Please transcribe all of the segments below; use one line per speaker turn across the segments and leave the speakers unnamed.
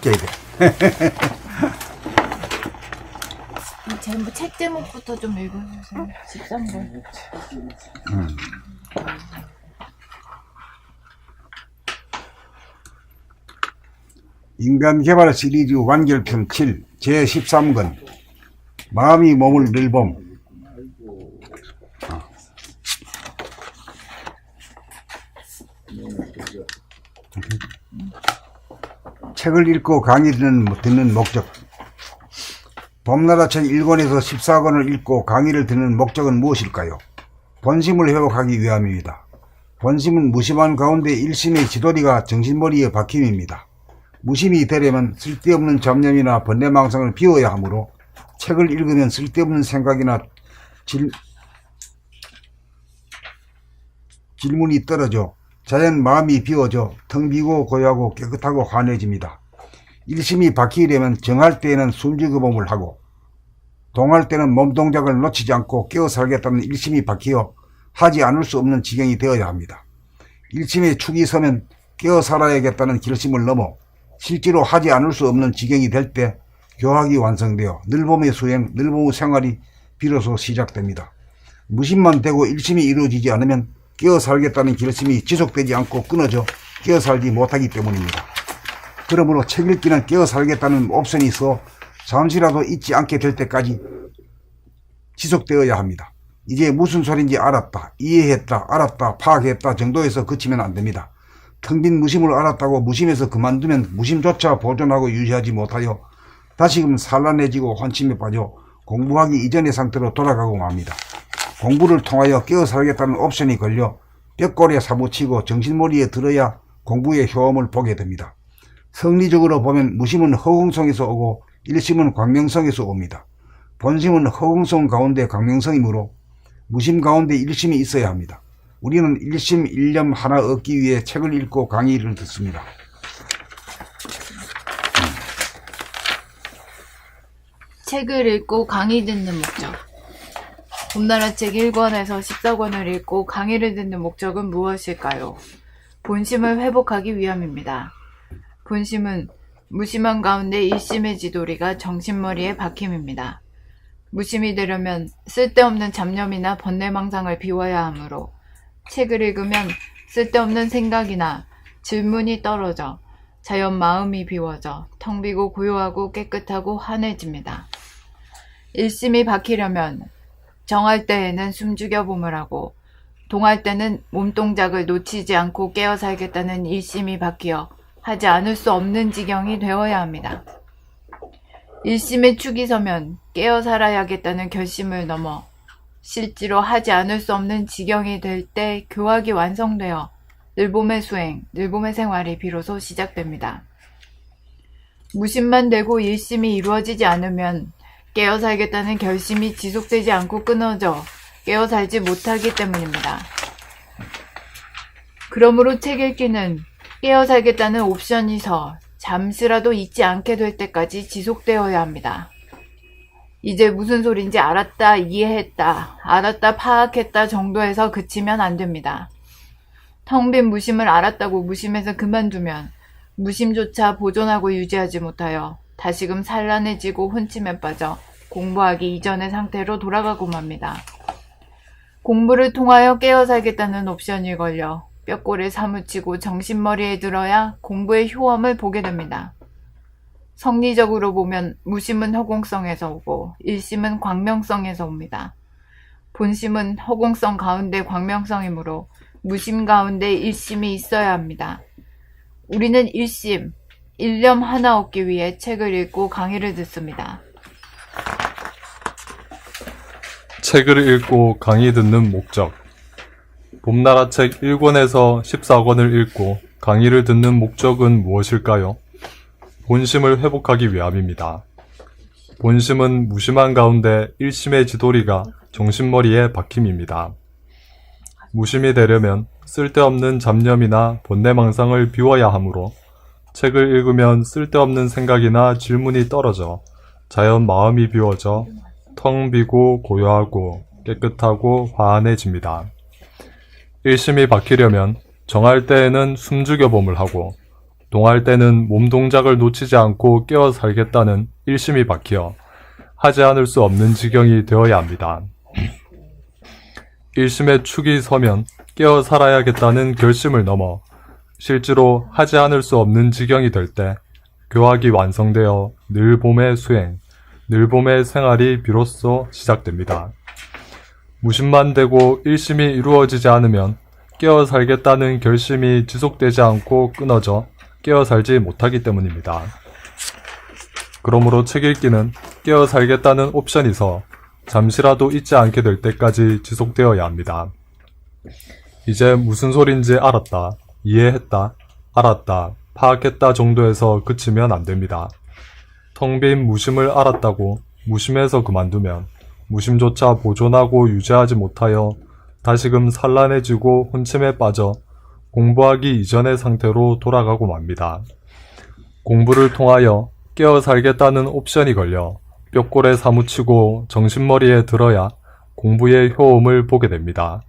깨야 돼.
이 제목 책 제목부터 좀 읽어주세요. 13번.
인간개발 시리즈 완결편 7 제13권 마음이 몸을 늘봄 책을 읽고 강의 듣는, 듣는 목적 봄나라 책 1권에서 14권을 읽고 강의를 듣는 목적은 무엇일까요? 본심을 회복하기 위함입니다. 본심은 무심한 가운데 일심의 지도리가 정신머리에 박힘입니다. 무심이 되려면 쓸데없는 잡념이나 번뇌망상을 비워야 하므로 책을 읽으면 쓸데없는 생각이나 질, 질문이 떨어져 자연 마음이 비워져 텅 비고 고요하고 깨끗하고 환해집니다. 일심이 박히려면 정할 때에는 숨죽여봄을 하고 동할 때는 몸 동작을 놓치지 않고 깨어 살겠다는 일심이 박히어 하지 않을 수 없는 지경이 되어야 합니다. 일심의 축이 서면 깨어 살아야겠다는 결심을 넘어 실제로 하지 않을 수 없는 지경이 될 때 교학이 완성되어 늘봄의 수행, 늘봄의 생활이 비로소 시작됩니다. 무심만 되고 일심이 이루어지지 않으면 깨어 살겠다는 결심이 지속되지 않고 끊어져 깨어 살지 못하기 때문입니다. 그러므로 책 읽기는 깨어 살겠다는 옵션이 있어 잠시라도 잊지 않게 될 때까지 지속되어야 합니다. 이제 무슨 소린지 알았다, 이해했다, 알았다, 파악했다 정도에서 그치면 안 됩니다. 텅 빈 무심을 알았다고 무심에서 그만두면 무심조차 보존하고 유지하지 못하여 다시금 산란해지고 환침에 빠져 공부하기 이전의 상태로 돌아가고 맙니다. 공부를 통하여 깨어 살겠다는 옵션이 걸려 뼈골에 사무치고 정신머리에 들어야 공부의 효험을 보게 됩니다. 성리적으로 보면 무심은 허공성에서 오고 일심은 광명성에서 옵니다. 본심은 허공성 가운데 광명성이므로 무심 가운데 일심이 있어야 합니다. 우리는 일심 일념 하나 얻기 위해 책을 읽고 강의를 듣습니다.
책을 읽고 강의 듣는 목적. 봄나라 책 1권에서 14권을 읽고 강의를 듣는 목적은 무엇일까요? 본심을 회복하기 위함입니다. 본심은 무심한 가운데 일심의 지도리가 정신머리에 박힘입니다. 무심이 되려면 쓸데없는 잡념이나 번뇌망상을 비워야 하므로 책을 읽으면 쓸데없는 생각이나 질문이 떨어져 자연 마음이 비워져 텅 비고 고요하고 깨끗하고 환해집니다. 일심이 박히려면 정할 때에는 숨죽여 봄을 하고 동할 때는 몸동작을 놓치지 않고 깨어 살겠다는 일심이 박히어 하지 않을 수 없는 지경이 되어야 합니다. 일심의 축이 서면 깨어 살아야겠다는 결심을 넘어 실제로 하지 않을 수 없는 지경이 될 때 교학이 완성되어 늘봄의 수행, 늘봄의 생활이 비로소 시작됩니다. 무심만 되고 일심이 이루어지지 않으면 깨어 살겠다는 결심이 지속되지 않고 끊어져 깨어 살지 못하기 때문입니다. 그러므로 책 읽기는 깨어 살겠다는 옵션이 서 잠시라도 잊지 않게 될 때까지 지속되어야 합니다. 이제 무슨 소린지 알았다, 이해했다, 알았다, 파악했다 정도에서 그치면 안 됩니다. 텅 빈 무심을 알았다고 무심해서 그만두면 무심조차 보존하고 유지하지 못하여 다시금 산란해지고 혼침에 빠져 공부하기 이전의 상태로 돌아가고 맙니다. 공부를 통하여 깨어 살겠다는 옵션이 걸려 뼈골에 사무치고 정신머리에 들어야 공부의 효험을 보게 됩니다. 성리적으로 보면 무심은 허공성에서 오고 일심은 광명성에서 옵니다. 본심은 허공성 가운데 광명성이므로 무심 가운데 일심이 있어야 합니다. 우리는 일심, 일념 하나 얻기 위해 책을 읽고 강의를 듣습니다.
책을 읽고 강의 듣는 목적. 봄나라 책 1권에서 14권을 읽고 강의를 듣는 목적은 무엇일까요? 본심을 회복하기 위함입니다. 본심은 무심한 가운데 일심의 지도리가 정신머리에 박힘입니다. 무심이 되려면 쓸데없는 잡념이나 번뇌망상을 비워야 하므로 책을 읽으면 쓸데없는 생각이나 질문이 떨어져 자연 마음이 비워져 텅 비고 고요하고 깨끗하고 환해집니다. 일심이 박히려면 정할 때에는 숨죽여 봄을 하고 동할 때는 몸 동작을 놓치지 않고 깨어 살겠다는 일심이 박혀 하지 않을 수 없는 지경이 되어야 합니다. 일심의 축이 서면 깨어 살아야겠다는 결심을 넘어 실제로 하지 않을 수 없는 지경이 될 때 교학이 완성되어 늘 봄의 수행, 늘 봄의 생활이 비로소 시작됩니다. 무심만 되고 일심이 이루어지지 않으면 깨어 살겠다는 결심이 지속되지 않고 끊어져 깨어 살지 못하기 때문입니다. 그러므로 책 읽기는 깨어 살겠다는 옵션이서 잠시라도 잊지 않게 될 때까지 지속되어야 합니다. 이제 무슨 소린지 알았다, 이해했다, 알았다, 파악했다 정도에서 그치면 안 됩니다. 텅 빈 무심을 알았다고 무심해서 그만두면 무심조차 보존하고 유지하지 못하여 다시금 산란해지고 혼침에 빠져 공부하기 이전의 상태로 돌아가고 맙니다. 공부를 통하여 깨어 살겠다는 옵션이 걸려 뼈골에 사무치고 정신머리에 들어야 공부의 효험을 보게 됩니다.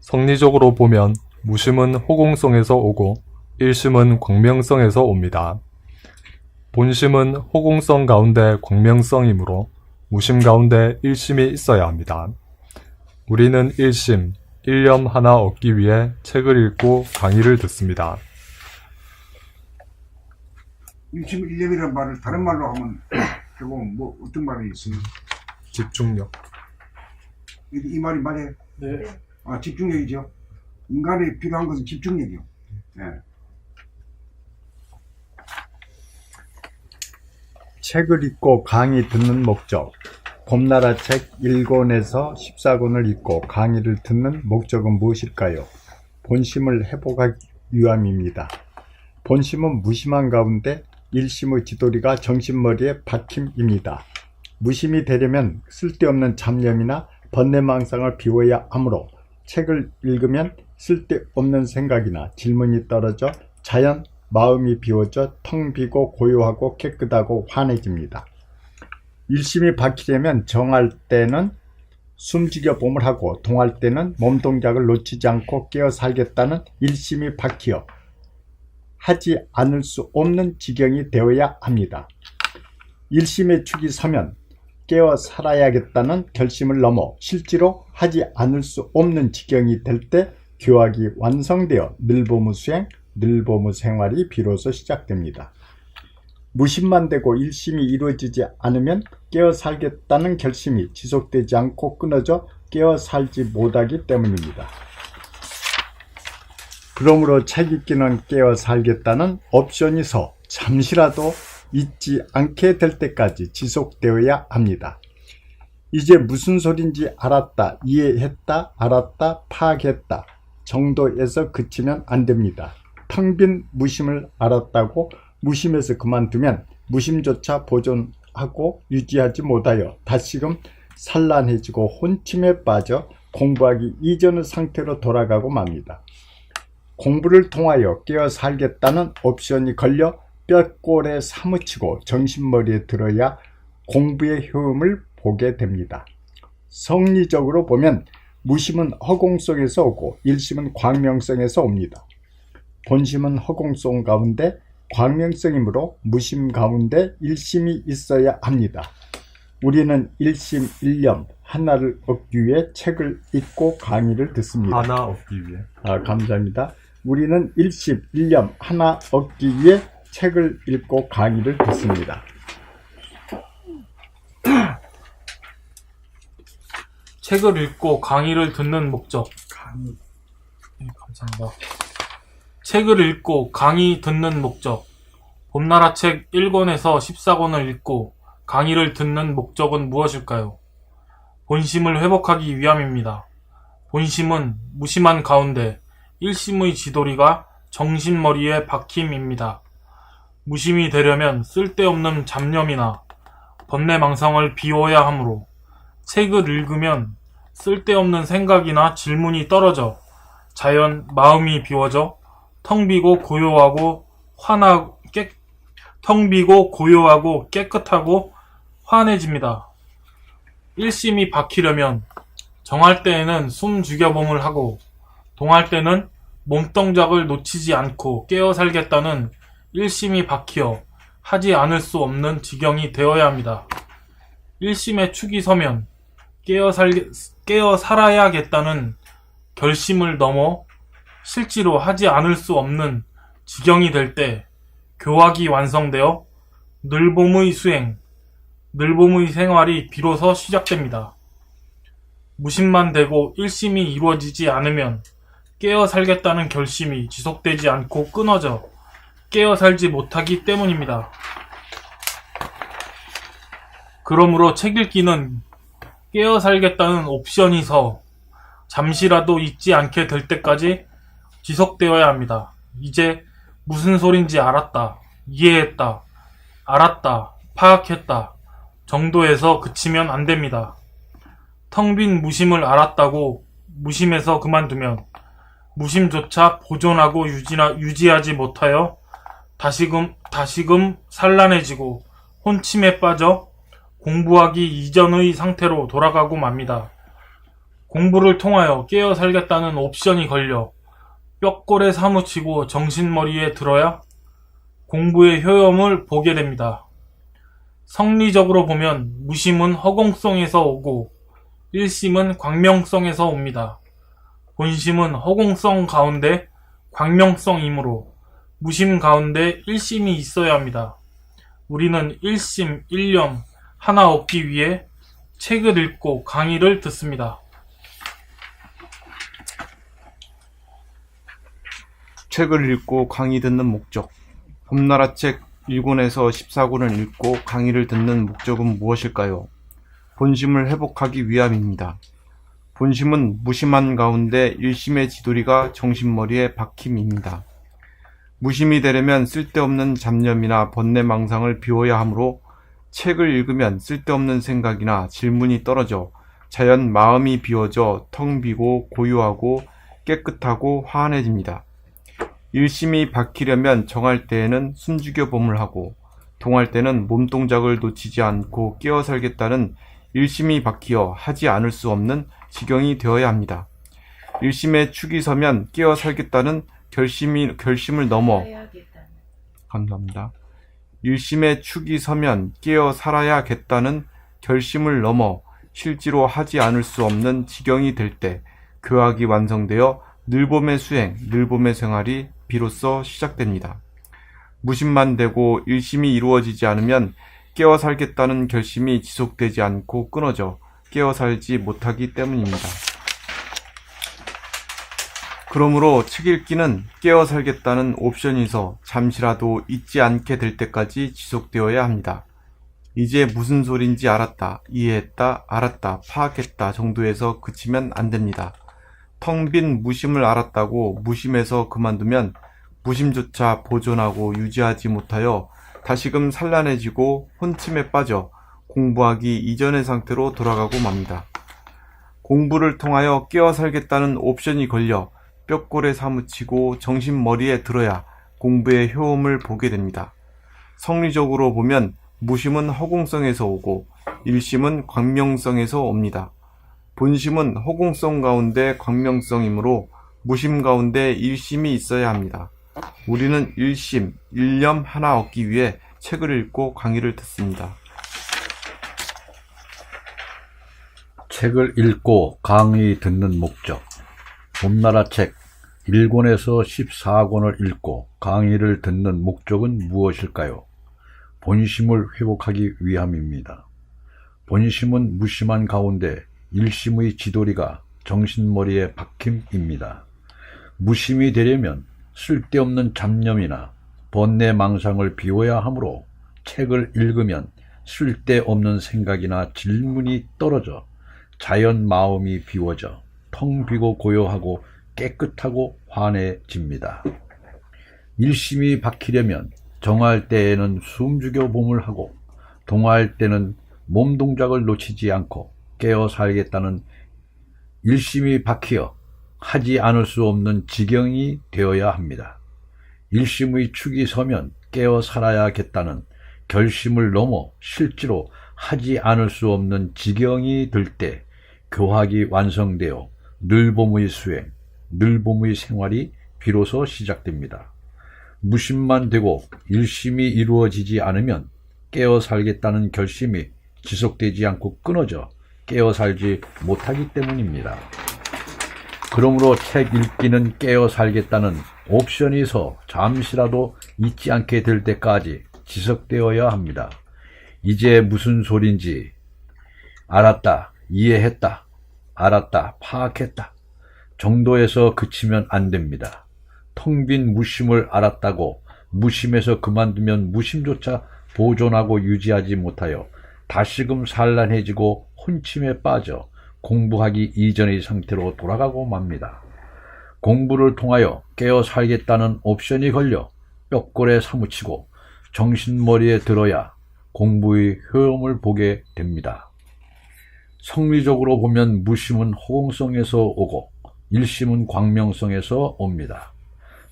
성리적으로 보면 무심은 호공성에서 오고 일심은 광명성에서 옵니다. 본심은 호공성 가운데 광명성이므로 무심 가운데 일심이 있어야 합니다. 우리는 일심, 일념 하나 얻기 위해 책을 읽고 강의를 듣습니다.
일심 일념이라는 말을 다른 말로 하면 결국 뭐 어떤 말이 있어요?
집중력.
이, 이 말이 맞아요?
네.
아 집중력이죠. 인간에 필요한 것은 집중력이요. 예.
책을 읽고 강의 듣는 목적. 봄나라 책 1권에서 14권을 읽고 강의를 듣는 목적은 무엇일까요? 본심을 회복하기 위함입니다. 본심은 무심한 가운데 일심의 지도리가 정신머리에 박힘입니다. 무심이 되려면 쓸데없는 잡념이나 번뇌망상을 비워야 하므로 책을 읽으면 쓸데없는 생각이나 질문이 떨어져 자연 마음이 비워져 텅 비고 고요하고 깨끗하고 환해집니다. 일심이 박히려면 정할 때는 숨지겨 봄을 하고 동할 때는 몸 동작을 놓치지 않고 깨어 살겠다는 일심이 박히어 하지 않을 수 없는 지경이 되어야 합니다. 일심의 축이 서면 깨어 살아야겠다는 결심을 넘어 실제로 하지 않을 수 없는 지경이 될 때 교학이 완성되어 늘보무 수행, 늘보무 생활이 비로소 시작됩니다. 무심만 되고 일심이 이루어지지 않으면 깨어 살겠다는 결심이 지속되지 않고 끊어져 깨어 살지 못하기 때문입니다. 그러므로 책 읽기는 깨어 살겠다는 옵션이 서 잠시라도 잊지 않게 될 때까지 지속되어야 합니다. 이제 무슨 소린지 알았다, 이해했다, 알았다, 파악했다 정도에서 그치면 안 됩니다. 텅빈 무심을 알았다고 무심해서 그만두면 무심조차 보존하고 유지하지 못하여 다시금 산란해지고 혼침에 빠져 공부하기 이전의 상태로 돌아가고 맙니다. 공부를 통하여 깨어 살겠다는 옵션이 걸려 뼈골에 사무치고 정신머리에 들어야 공부의 효험을 보게 됩니다. 성리적으로 보면 무심은 허공성에서 오고 일심은 광명성에서 옵니다. 본심은 허공성 가운데 광명성이므로 무심 가운데 일심이 있어야 합니다. 우리는 일심 일념 하나를 얻기 위해 책을 읽고 강의를 듣습니다.
하나 얻기 위해.
아, 감사합니다. 우리는 일심 일념 하나 얻기 위해 책을 읽고 강의를 듣습니다.
책을 읽고 강의를 듣는 목적. 네, 감사합니다. 책을 읽고 강의 듣는 목적. 봄나라 책 1권에서 14권을 읽고 강의를 듣는 목적은 무엇일까요? 본심을 회복하기 위함입니다. 본심은 무심한 가운데 일심의 지도리가 정신머리에 박힘입니다. 무심이 되려면 쓸데없는 잡념이나 번뇌망상을 비워야 하므로 책을 읽으면 쓸데없는 생각이나 질문이 떨어져 자연 마음이 비워져 텅 비고 고요하고 환하 깨, 텅 비고 고요하고 깨끗하고 환해집니다. 일심이 박히려면 정할 때에는 숨 죽여봄을 하고 동할 때는 몸동작을 놓치지 않고 깨어 살겠다는 일심이 박히어 하지 않을 수 없는 지경이 되어야 합니다. 일심의 축이 서면 깨어 살 깨어 살아야겠다는 결심을 넘어 실제로 하지 않을 수 없는 지경이 될 때 교학이 완성되어 늘봄의 수행, 늘봄의 생활이 비로소 시작됩니다. 무심만 되고 일심이 이루어지지 않으면 깨어 살겠다는 결심이 지속되지 않고 끊어져 깨어 살지 못하기 때문입니다. 그러므로 책 읽기는 깨어 살겠다는 옵션이서 잠시라도 잊지 않게 될 때까지 지속되어야 합니다. 이제 무슨 소린지 알았다, 이해했다, 알았다, 파악했다 정도에서 그치면 안 됩니다. 텅 빈 무심을 알았다고 무심해서 그만두면 무심조차 보존하고 유지나, 유지하지 못하여 다시금, 다시금 산란해지고 혼침에 빠져 공부하기 이전의 상태로 돌아가고 맙니다. 공부를 통하여 깨어 살겠다는 옵션이 걸려 뼈골에 사무치고 정신머리에 들어야 공부의 효험을 보게 됩니다. 성리적으로 보면 무심은 허공성에서 오고 일심은 광명성에서 옵니다. 본심은 허공성 가운데 광명성이므로 무심 가운데 일심이 있어야 합니다. 우리는 일심, 일념 하나 얻기 위해 책을 읽고 강의를 듣습니다.
책을 읽고 강의 듣는 목적. 봄나라 책 1권에서 14권을 읽고 강의를 듣는 목적은 무엇일까요? 본심을 회복하기 위함입니다. 본심은 무심한 가운데 일심의 지도리가 정신머리에 박힘입니다. 무심이 되려면 쓸데없는 잡념이나 번뇌망상을 비워야 하므로 책을 읽으면 쓸데없는 생각이나 질문이 떨어져 자연 마음이 비워져 텅 비고 고요하고 깨끗하고 화한해집니다. 일심이 박히려면 정할 때에는 숨죽여 봄을 하고 동할 때는 몸 동작을 놓치지 않고 깨어 살겠다는 일심이 박히어 하지 않을 수 없는 지경이 되어야 합니다. 일심의 축이 서면 깨어 살겠다는 결심이, 결심을 넘어 감사합니다. 일심의 축이 서면 깨어 살아야겠다는 결심을 넘어 실제로 하지 않을 수 없는 지경이 될 때 교학이 완성되어 늘봄의 수행, 늘봄의 생활이 비로소 시작됩니다. 무심만 되고 일심이 이루어지지 않으면 깨어 살겠다는 결심이 지속되지 않고 끊어져 깨어 살지 못하기 때문입니다. 그러므로 책 읽기는 깨어 살겠다는 옵션이서 잠시라도 잊지 않게 될 때까지 지속되어야 합니다. 이제 무슨 소린지 알았다, 이해했다, 알았다, 파악했다 정도에서 그치면 안 됩니다. 텅 빈 무심을 알았다고 무심해서 그만두면 무심조차 보존하고 유지하지 못하여 다시금 산란해지고 혼침에 빠져 공부하기 이전의 상태로 돌아가고 맙니다. 공부를 통하여 깨어 살겠다는 옵션이 걸려 뼈골에 사무치고 정신머리에 들어야 공부의 효험을 보게 됩니다. 성리적으로 보면 무심은 허공성에서 오고 일심은 광명성에서 옵니다. 본심은 허공성 가운데 광명성이므로 무심 가운데 일심이 있어야 합니다. 우리는 일심, 일념 하나 얻기 위해 책을 읽고 강의를 듣습니다.
책을 읽고 강의 듣는 목적. 봄나라 책 1권에서 14권을 읽고 강의를 듣는 목적은 무엇일까요? 본심을 회복하기 위함입니다. 본심은 무심한 가운데 일심의 지도리가 정신머리에 박힘입니다. 무심이 되려면 쓸데없는 잡념이나 번뇌 망상을 비워야 하므로 책을 읽으면 쓸데없는 생각이나 질문이 떨어져 자연 마음이 비워져 텅 비고 고요하고 깨끗하고 환해집니다. 일심이 박히려면 정할 때에는 숨죽여 봄을 하고 동할 때는 몸 동작을 놓치지 않고 깨어 살겠다는 일심이 박히어 하지 않을 수 없는 지경이 되어야 합니다. 일심의 축이 서면 깨어 살아야겠다는 결심을 넘어 실제로 하지 않을 수 없는 지경이 될 때 교학이 완성되어 늘봄의 수행, 늘봄의 생활이 비로소 시작됩니다. 무심만 되고 일심이 이루어지지 않으면 깨어 살겠다는 결심이 지속되지 않고 끊어져 깨어 살지 못하기 때문입니다. 그러므로 책 읽기는 깨어 살겠다는 옵션이서 잠시라도 잊지 않게 될 때까지 지속되어야 합니다. 이제 무슨 소린지 알았다, 이해했다, 알았다, 파악했다 정도에서 그치면 안 됩니다. 텅 빈 무심을 알았다고 무심에서 그만두면 무심조차 보존하고 유지하지 못하여 다시금 산란해지고 혼침에 빠져 공부하기 이전의 상태로 돌아가고 맙니다. 공부를 통하여 깨어 살겠다는 옵션이 걸려 뼈골에 사무치고 정신머리에 들어야 공부의 효험을 보게 됩니다. 성리적으로 보면 무심은 호공성에서 오고 일심은 광명성에서 옵니다.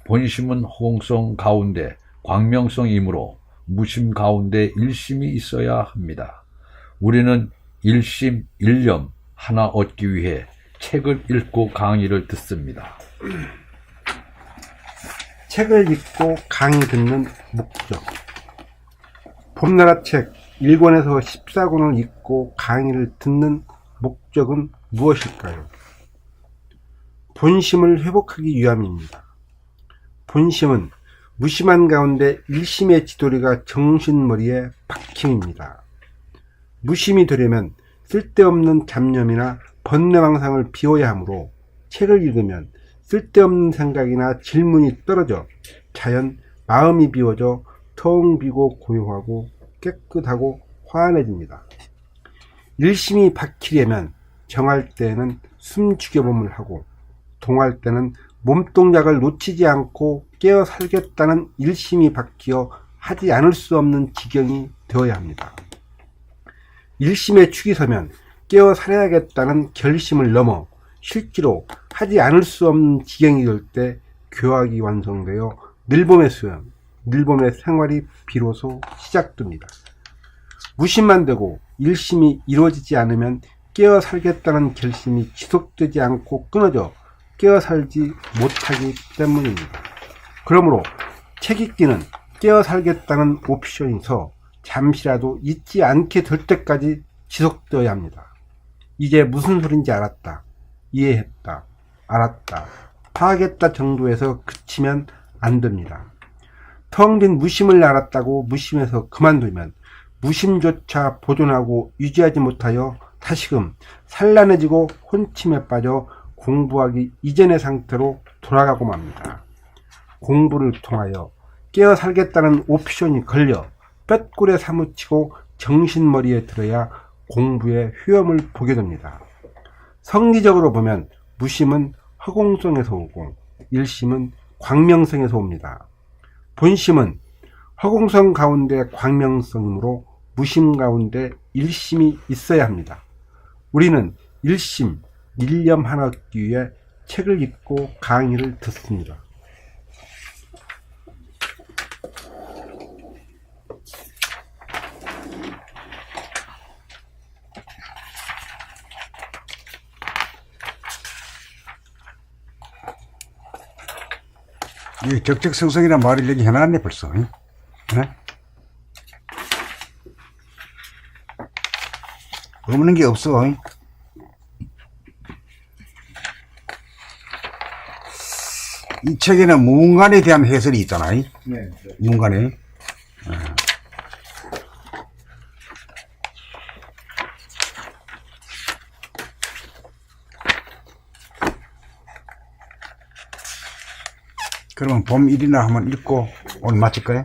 본심은 호공성 가운데 광명성이므로 무심 가운데 일심이 있어야 합니다. 우리는 일심, 일념 하나 얻기 위해 책을 읽고 강의를 듣습니다.
책을 읽고 강의 듣는 목적. 봄나라 책 1권에서 14권을 읽고 강의를 듣는 목적은 무엇일까요? 본심을 회복하기 위함입니다. 본심은 무심한 가운데 일심의 지도리가 정신머리에 박힘입니다. 무심이 되려면 쓸데없는 잡념이나 번뇌망상을 비워야 하므로 책을 읽으면 쓸데없는 생각이나 질문이 떨어져 자연 마음이 비워져 텅 비고 고요하고 깨끗하고 환해집니다. 일심이 박히려면 정할 때에는 숨 죽여봄을 하고 동할 때는 몸동작을 놓치지 않고 깨어 살겠다는 일심이 박히어 하지 않을 수 없는 지경이 되어야 합니다. 일심의 축이 서면 깨어 살아야겠다는 결심을 넘어 실제로 하지 않을 수 없는 지경이 될 때 교학이 완성되어 늘봄의 수영, 늘봄의 생활이 비로소 시작됩니다. 무심만 되고 일심이 이루어지지 않으면 깨어 살겠다는 결심이 지속되지 않고 끊어져 깨어 살지 못하기 때문입니다. 그러므로 책 읽기는 깨어 살겠다는 옵션이서 잠시라도 잊지 않게 될 때까지 지속되어야 합니다. 이게 무슨 소린지 알았다. 이해했다. 알았다. 파악했다 정도에서 그치면 안 됩니다. 텅빈 무심을 알았다고 무심해서 그만두면 무심조차 보존하고 유지하지 못하여 다시금 산란해지고 혼침에 빠져 공부하기 이전의 상태로 돌아가고 맙니다. 공부를 통하여 깨어 살겠다는 옵션이 걸려 뼛골에 사무치고 정신머리에 들어야 공부의 효험을 보게 됩니다. 성리적으로 보면 무심은 허공성에서 오고 일심은 광명성에서 옵니다. 본심은 허공성 가운데 광명성이므로 무심 가운데 일심이 있어야 합니다. 우리는 일심, 일념 하나 위해 책을 읽고 강의를 듣습니다.
이 적적성성이란 말을 여기 해놨네 벌써. 응? 네? 없는 게 없어. 응? 이 책에는 무문간에 대한 해설이 있잖아. 요
네.
문간에. 그러면 봄 일이나 한번 읽고 오늘 마칠까요?